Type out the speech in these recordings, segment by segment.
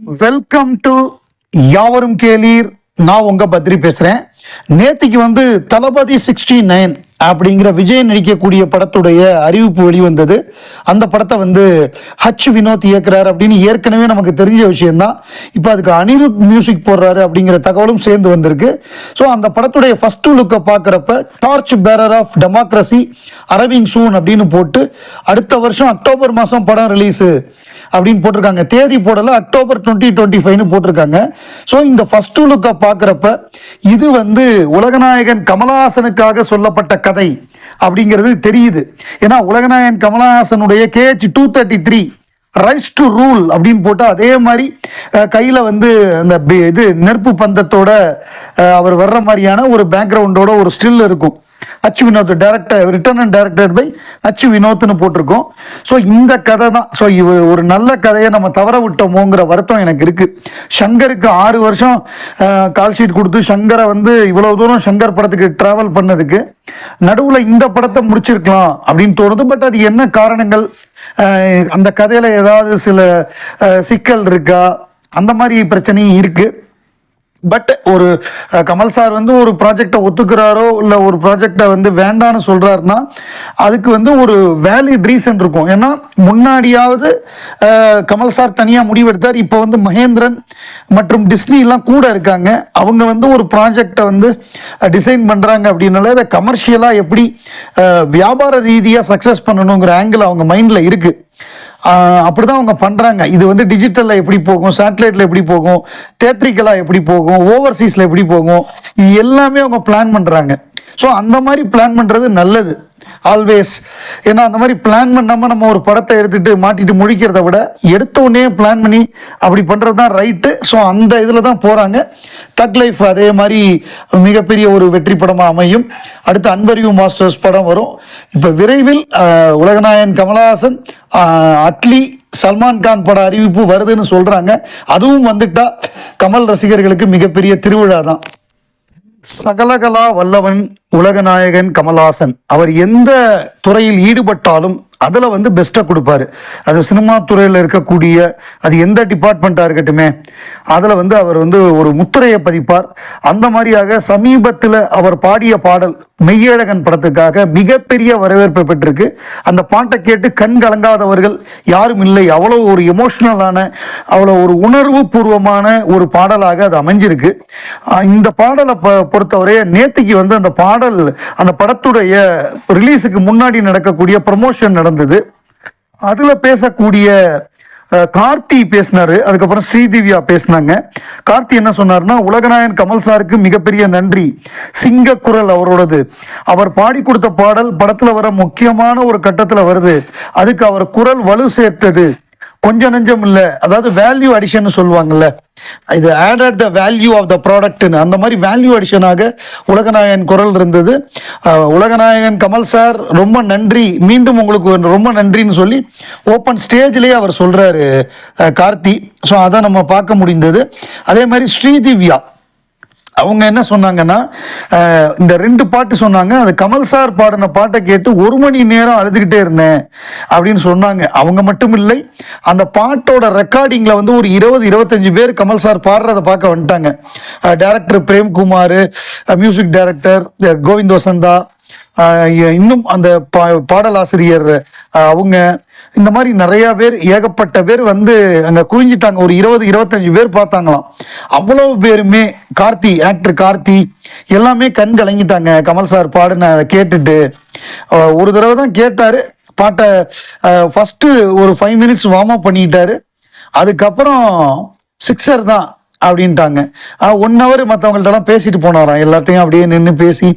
Welcome to யாவரும் கேளீர். நான் உங்க பத்ரி பேசுறேன். நேத்திக்கு வந்து தளபதி சிக்ஸ்டி நைன் அப்படிங்கிற விஜய் நடிக்கக்கூடிய படத்துடைய அறிவிப்பு வெளிவந்தது. அந்த படத்தை வந்து ஹச் வினோத் இயக்குறாரு அப்படின்னு ஏற்கனவே நமக்கு தெரிஞ்ச விஷயம்தான். இப்போ அதுக்கு அனிருத் மியூசிக் போடுறாரு அப்படிங்கிற தகவலும் சேர்ந்து வந்திருக்கு. ஸோ அந்த படத்துடைய ஃபர்ஸ்ட் லுக்கை பார்க்குறப்ப torch bearer of democracy arriving soon அப்படின்னு போட்டு அடுத்த வருஷம் அக்டோபர் மாதம் படம் ரிலீஸு அப்படின்னு போட்டிருக்காங்க. தேதி போடல அக்டோபர் டுவெண்ட்டி டுவெண்ட்டி ஃபைவ்னு போட்டிருக்காங்க. ஸோ இந்த ஃபர்ஸ்ட் லுக்கை பார்க்குறப்ப இது வந்து உலகநாயகன் கமலஹாசனுக்காக சொல்லப்பட்ட கதை அப்படிங்கிறது தெரியுது. ஏன்னா உலகநாயகன் கமலஹாசனுடைய KH two thirty three rise to rule அப்படின்னு போட்டால் அதே மாதிரி கையில் வந்து அந்த இது நெருப்பு பந்தத்தோட அவர் வர்ற மாதிரியான ஒரு பேக்ரவுண்டோட ஒரு ஸ்டில் இருக்கும். Achu Vinod director written and director by Achu வினோத்னு போட்டிருக்கோம். ஸோ இந்த கதை தான். ஸோ இவ ஒரு நல்ல கதையை நம்ம தவற விட்டோமோங்கிற வருத்தம் எனக்கு இருக்கு. சங்கருக்கு ஆறு வருஷம் கால் ஷீட் கொடுத்து சங்கரை வந்து இவ்வளோ தூரம் சங்கர் படத்துக்கு டிராவல் பண்ணதுக்கு நடுவில் இந்த படத்தை முடிச்சிருக்கலாம் அப்படின்னு தோணுது. பட் அது என்ன காரணங்கள்? அந்த கதையில் ஏதாவது சில சிக்கல் இருக்கா? அந்த மாதிரி பிரச்சனையும் இருக்குது பட் ஒரு கமல் சார் வந்து ஒரு ப்ராஜெக்டை ஒத்துக்கிறாரோ இல்லை ஒரு ப்ராஜெக்டை வந்து வேண்டான்னு சொல்கிறாருன்னா அதுக்கு வந்து ஒரு வேலிட் ரீசன் இருக்கும். ஏன்னா முன்னாடியாவது கமல் சார் தனியாக முடிவெடுத்தார். இப்போ வந்து மகேந்திரன் மற்றும் டிஸ்னிலாம் கூட இருக்காங்க. அவங்க வந்து ஒரு ப்ராஜெக்டை வந்து டிசைன் பண்ணுறாங்க அப்படின்னால அதை கமர்ஷியலாக எப்படி வியாபார ரீதியாக சக்ஸஸ் பண்ணணுங்கிற ஆங்கிள் அவங்க மைண்டில் இருக்குது அப்படி அப்படிதான் அவங்க பண்ணுறாங்க இது வந்து டிஜிட்டலில் எப்படி போகும் சேட்டலைட்டில் எப்படி போகும் தேட்ரிக்கலாக எப்படி போகும் ஓவர்சீஸில் எப்படி போகும் இது எல்லாமே அவங்க பிளான் பண்ணுறாங்க ஸோ அந்த மாதிரி பிளான் பண்ணுறது நல்லது. ஆல்வேஸ் ஏன்னா அந்த மாதிரி பிளான் பண்ணாமல் நம்ம ஒரு படத்தை எடுத்துகிட்டு மாட்டிட்டு முழிக்கிறத விட எடுத்த உடனே பிளான் பண்ணி அப்படி பண்ணுறது தான் ரைட்டு ஸோ அந்த இதில் தான் போகிறாங்க தக் லைஃப் அதே மாதிரி மிகப்பெரிய ஒரு வெற்றி படமாக அமையும். அடுத்து அன்பறிவு மாஸ்டர்ஸ் படம் வரும். இப்போ விரைவில் உலகநாயன் உலகநாயகன் கமலஹாசன் அட்லி சல்மான் கான் பட அறிவிப்பு வருதுன்னு சொல்கிறாங்க அதுவும் வந்துட்டால் கமல் ரசிகர்களுக்கு மிகப்பெரிய திருவிழா தான் சகலகலா வல்லவன் உலகநாயகன் கமல்ஹாசன். அவர் எந்த துறையில் ஈடுபட்டாலும் அதில் வந்து பெஸ்ட்டாக கொடுப்பாரு. அது சினிமா துறையில் இருக்கக்கூடிய அது எந்த டிபார்ட்மெண்ட்டாக இருக்கட்டுமே அதில் வந்து அவர் வந்து ஒரு முத்திரையை பதிப்பார். அந்த மாதிரியாக சமீபத்தில் அவர் பாடிய பாடல் மெய்யழகன் படத்துக்காக மிகப்பெரிய வரவேற்பை பெற்றிருக்கு. அந்த பாட்டை கேட்டு கண் கலங்காதவர்கள் யாரும் இல்லை. அவ்வளோ ஒரு எமோஷ்னலான அவ்வளோ ஒரு உணர்வு பூர்வமான ஒரு பாடலாக அது அமைஞ்சிருக்கு. இந்த பாடலை ப பொறுத்தவரை நேத்திக்கு வந்து அந்த பாடல் அந்த படத்துடைய ரிலீஸுக்கு முன்னாடி நடக்கக்கூடிய ப்ரமோஷன் நடந்தது. அதில் பேசக்கூடிய கார்த்தி பேசினாரு. அதுக்கப்புறம் ஸ்ரீதிவ்யா பேசினாங்க. கார்த்தி என்ன சொன்னார்னா உலகநாயன் கமல் சாருக்கு மிகப்பெரிய நன்றி. சிங்க குரல் அவரோடது. அவர் பாடி கொடுத்த பாடல் படத்துல வர முக்கியமான ஒரு கட்டத்துல வருது. அதுக்கு அவர் குரல் வலு சேர்த்தது. கொஞ்சம் நெஞ்சம் இல்லை. அதாவது வேல்யூ அடிஷன் சொல்லுவாங்கல்ல. இது added the value of the ப்ராடக்ட்னு அந்த மாதிரி வேல்யூ அடிஷனாக உலகநாயகன் குரல் இருந்தது. உலகநாயகன் கமல் சார் ரொம்ப நன்றி. மீண்டும் உங்களுக்கு ரொம்ப நன்றின்னு சொல்லி ஓப்பன் ஸ்டேஜ்லேயே அவர் சொல்கிறாரு கார்த்தி. ஸோ அதை நம்ம பார்க்க முடிந்தது. அதே மாதிரி ஸ்ரீதிவ்யா. அவங்க என்ன சொன்னாங்கன்னா இந்த ரெண்டு பாட்டு சொன்னாங்க. அது கமல் சார் பாடின பாட்டை கேட்டு ஒரு மணி நேரம் அழுதுகிட்டே இருந்தேன் அப்படின்னு சொன்னாங்க. அவங்க மட்டும் இல்லை அந்த பாட்டோட ரெக்கார்டிங்கில் வந்து ஒரு இருபது இருபத்தஞ்சு பேர் கமல் சார் பாடுறத பார்க்க வந்துட்டாங்க. Director Premkumar music director Govind Vasantha இன்னும் அந்த பா பாடலாசிரியர் அவங்க இந்த மாதிரி நிறைய பேர் ஏகப்பட்ட பேர் வந்து அங்கே குவிஞ்சிட்டாங்க. ஒரு இருபது இருபத்தஞ்சு பேர் பார்த்தாங்களாம். அவ்வளவு பேருமே கார்த்தி ஆக்டர் கார்த்தி எல்லாமே கண் கலங்கிட்டாங்க. கமல் சார் பாடுன அதை கேட்டுட்டு ஒரு தடவை தான் கேட்டார். பாட்டை ஃபஸ்ட்டு ஒரு ஃபைவ் மினிட்ஸ் வார்ம் அப் பண்ணிக்கிட்டாரு அதுக்கப்புறம் சிக்ஸர் தான். அப்படின்ட்டாங்க. ஒன் ஹவர் மற்றவங்கள்ட்டலாம் பேசிட்டு போனாராம். எல்லாத்தையும் அப்படியே நின்று பேசி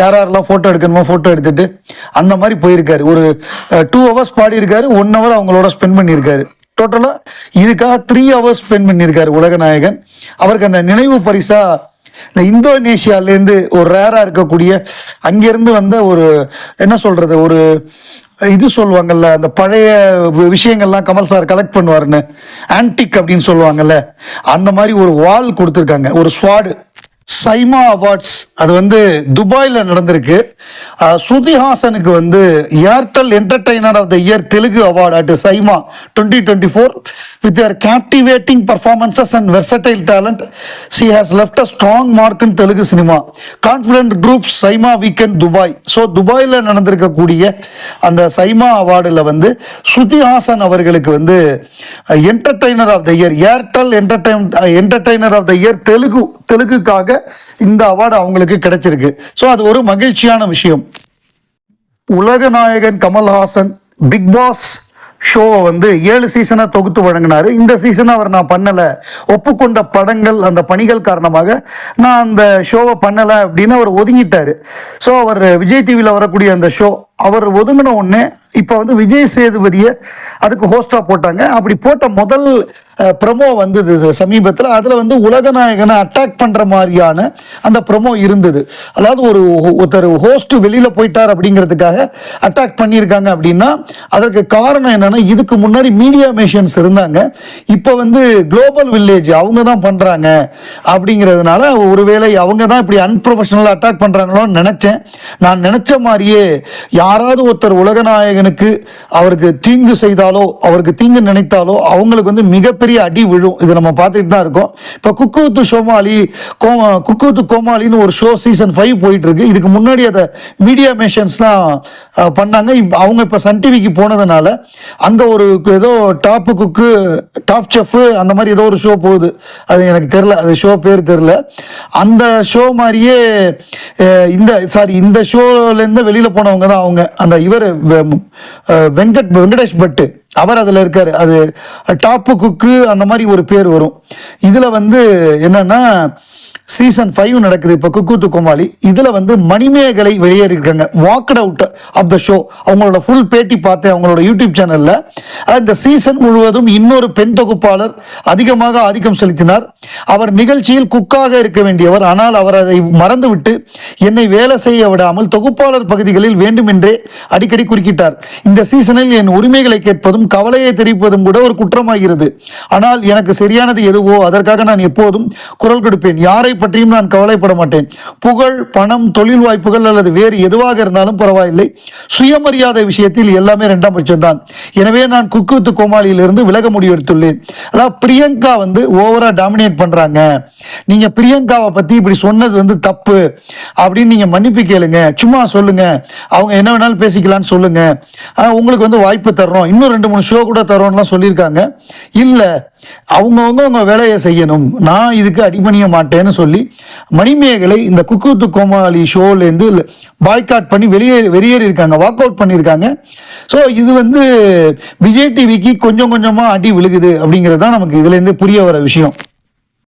யார் யாரெல்லாம் ஃபோட்டோ எடுக்கணுமோ ஃபோட்டோ எடுத்துட்டு அந்த மாதிரி போயிருக்காரு. ஒரு டூ ஹவர்ஸ் பாடியிருக்காரு ஒன் ஹவர் அவங்களோட ஸ்பெண்ட் பண்ணியிருக்காரு. டோட்டலாக இதுக்காக த்ரீ ஹவர்ஸ் ஸ்பெண்ட் பண்ணியிருக்காரு உலகநாயகன் அவருக்கு அந்த நினைவு பரிசாக இந்த இந்தோனேஷியாலேருந்து ஒரு ரேராக இருக்கக்கூடிய அங்கேருந்து வந்த ஒரு என்ன சொல்கிறது ஒரு இது சொல்லுவாங்கல்ல அந்த பழைய விஷயங்கள்லாம் கமல் சார் கலெக்ட் பண்ணுவாருன்னு. ஆன்டிக் அப்படின்னு சொல்லுவாங்கல்ல அந்த மாதிரி ஒரு வால் கொடுத்துருக்காங்க ஒரு ஸ்வாடு சைமா அவார்ட்ஸ். அது வந்து துபாயில் நடந்திருக்கு. ஸ்ருதிஹாசனுக்கு ஸ்ருதி ஹாசனுக்கு வந்து Airtel entertainer of the year Telugu award at SIIMA twenty twenty four with their captivating performances and versatile talent she has left a strong mark in Telugu cinema. Confident group SIIMA weekend Dubai. So துபாயில் நடந்திருக்கக்கூடிய அந்த சைமா அவார்டில் வந்து ஸ்ருதி ஹாசன் அவர்களுக்கு வந்து entertainer of the year Airtel entertain entertainer of the year Telugu தெலுங்குக்காக இந்த award அவங்களுக்கு கிடைச்சிருக்கு. So அது ஒரு மகிழ்ச்சியான விஷயம். உலக நாயகன் கமல்ஹாசன் பிக் பாஸ் ஷோவை வந்து ஏழு சீசனாக தொகுத்து வழங்கினாரு. இந்த சீசன் அவர் நான் பண்ணலை. ஒப்புக்கொண்ட படங்கள் அந்த பணிகள் காரணமாக நான் அந்த ஷோவை பண்ணலை அப்படின்னு அவர் ஒதுங்கிட்டார். ஸோ அவர் விஜய் டிவியில் வரக்கூடிய அந்த ஷோ அவர் ஒதுங்கின உடனே இப்போ வந்து விஜய் சேதுபதியை அதுக்கு ஹோஸ்டாக போட்டாங்க. அப்படி போட்ட முதல் ப்ரமோ வந்தது சமீபத்தில். அதில் வந்து உலகநாயகனை அட்டாக் பண்ணுற மாதிரியான அந்த ப்ரமோ இருந்தது. அதாவது ஒரு ஒருத்தர் ஹோஸ்ட்டு வெளியில் போயிட்டார் அப்படிங்கிறதுக்காக அட்டாக் பண்ணியிருக்காங்க அப்படின்னா அதற்கு காரணம் என்னன்னா இதுக்கு முன்னாடி மீடியா மேஷன்ஸ் இருந்தாங்க. இப்போ வந்து குளோபல் வில்லேஜ் அவங்க தான் பண்ணுறாங்க அப்படிங்கிறதுனால ஒருவேளை அவங்க தான் இப்படி அன்ப்ரொஃபஷனலாக அட்டாக் பண்ணுறாங்களோன்னு நினச்சேன். நான் நினச்ச மாதிரியே யாராவது ஒருத்தர் உலகநாயகனுக்கு அவருக்கு தீங்கு செய்தாலோ அவருக்கு தீங்கு நினைத்தாலோ அவங்களுக்கு வந்து மிகப்பெரிய அடி விழும். இது நம்ம பார்த்துட்டு தான் இருக்கோம். இப்போ குக்கூத்து சோமாலி கோ குக்கு கோமாலின்னு கோமாளின்னு ஒரு ஷோ சீசன் ஃபைவ் போயிட்டு இருக்கு இதுக்கு முன்னாடி அதை மீடியா மேஷன்ஸ்லாம் பண்ணாங்க. அவங்க இப்போ சன் டிவிக்கு போனதுனால அங்கே ஒரு ஏதோ டாப்பு குக்கு டாப் செஃப் அந்த மாதிரி ஏதோ ஒரு ஷோ போகுது. அது எனக்கு தெரில அது ஷோ பேர் தெரில அந்த ஷோ மாதிரியே இந்த சாரி இந்த ஷோலேருந்து வெளியில் போனவங்க தான் அவங்க. அந்த இவர் வெங்கட் வெங்கடேஷ் பட்டு. அவர் அதில் இருக்கார். அது டாப்பு குக்கு அந்த மாதிரி ஒரு பேர் வரும். இதில் வந்து என்னன்னா சீசன் ஃபைவ் நடக்குது. இப்போ குக்கூத்து கோமாளி இதில் வந்து Manimegalai வெளியேறியிருக்காங்க. Walked out of the show அவங்களோட ஃபுல் பேட்டி பார்த்தேன் அவங்களோட யூடியூப் சேனலில் இந்த சீசன் முழுவதும் இன்னொரு பெண் தொகுப்பாளர் அதிகமாக ஆதிக்கம் செலுத்தினார். அவர் நிகழ்ச்சியில் குக்காக இருக்க வேண்டியவர். ஆனால் அவர் அதை மறந்துவிட்டு என்னை வேலை செய்ய விடாமல் தொகுப்பாளர் பகுதிகளில் வேண்டுமென்றே அடிக்கடி குறுக்கிட்டார். இந்த சீசனில் என் உரிமைகளை கேட்பதும் கவலையை தெரிவிப்பதும் கூட ஒரு குற்றமாகிறது. ஆனால் எனக்கு சரியானது எதுவோ அதற்காக நான் எப்போதும் குரல் கொடுப்பேன். யாரை பற்றியும் நான் கவலைப்பட மாட்டேன். புகழ் பணம் தொழில் வாய்ப்புகள் அல்லது வேறு எதுவாக இருந்தாலும் பரவாயில்லை. சுயமரியாதை விஷயத்தில் எல்லாமே ரெண்டாம் பட்சம்தான். எனவே நான் குக்கு வித்து கோமாளியிலிருந்து விலக முடிவெடுத்துள்ளேன். அதாவது பிரியங்கா வந்து ஓவரா டாமினேட் பண்றாங்க. நீங்க பிரியங்காவை பத்தி இப்படி சொன்னது வந்து தப்பு அப்படின்னு நீங்க மன்னிப்பு கேளுங்க. சும்மா சொல்லுங்க. அவங்க என்ன வேணாலும் பேசிக்கலாம்னு சொல்லுங்க. உங்களுக்கு வந்து வாய்ப்பு தர்றோம். இன்னும் ரெண்டு மூணு ஷோ கூட தர்றோம்லாம் சொல்லியிருக்காங்க. இல்லை அவங்கவுங்க அவங்க வேலையை செய்யணும். நான் இதுக்கு அடிபணிய மாட்டேன்னு சொல்லி மணிமேகலை இந்த குக்குத்து கோமாளி ஷோலேருந்து பாய்காட் பண்ணி வெளியே வெளியேறி இருக்காங்க. வாக் அவுட் பண்ணியிருக்காங்க. ஸோ இது வந்து விஜய் டிவிக்கு கொஞ்சம் கொஞ்சமாக அடி விழுகுது அப்படிங்கிறது தான் நமக்கு இதுலேருந்து புரிய வர விஷயம்.